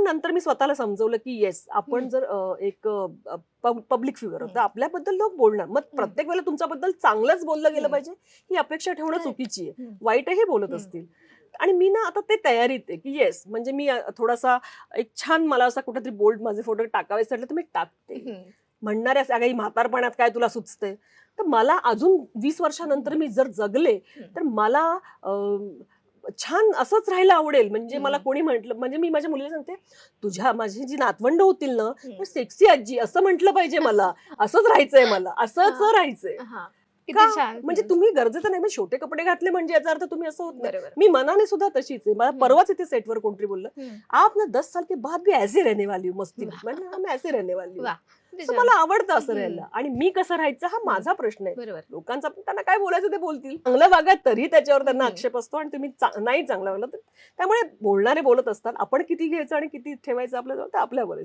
पण नंतर मी स्वतःला समजवलं की येस आपण जर एक पब्लिक फिगर तर आपल्याबद्दल लोक बोलणार मग प्रत्येक वेळेला तुमच्याबद्दल चांगलंच बोललं गेलं. पाहिजे ही अपेक्षा ठेवणं. चुकीची आहे. वाईटही बोलत. असतील आणि मी ना आता ते तयारीत आहे की येस म्हणजे मी थोडासा एक छान मला असा कुठेतरी बोल्ड माझे फोटो टाकावेसे वाटले तर मी टाकते. म्हणणाऱ्या काही म्हातारपणात काय तुला सुचते तर मला अजून वीस वर्षानंतर मी जर जगले तर मला छान असंच राहायला आवडेल. म्हणजे मला. कोणी म्हटलं म्हणजे मी माझ्या मुलीला सांगते तुझ्या माझी जी नातवंड होतील ना हम्म. सेक्सी आजी असं म्हटलं पाहिजे मला. असंच राहायचंय मला. असंच. राहायचंय. म्हणजे तुम्ही गरजेचं नाही. म्हणजे छोटे कपडे घातले म्हणजे याचा अर्थ तुम्ही असं होत नाही. मी मनाने सुद्धा तशीच आहे. मला. परवाच इथे सेटवर कोणतरी बोललं. आप ना दस साल के बाद भी ऐसे रहने वाली हूँ मस्ती ऐसे रहने वाली हूँ." वाह. किती तर छान. मला आवडतं असं. राहायला आणि मी कसं राहायचं हा माझा प्रश्न आहे बरोबर लोकांचा पण त्यांना काय बोलायचं ते बोलतील चांगलं वागा तरी त्याच्यावर त्यांना. आक्षेप असतो आणि तुम्ही नाही चांगलं वागलं तर त्यामुळे बोलणारे बोलत असतात आपण किती घ्यायचं आणि किती ठेवायचं आपल्याजवळ ते आपल्यावर.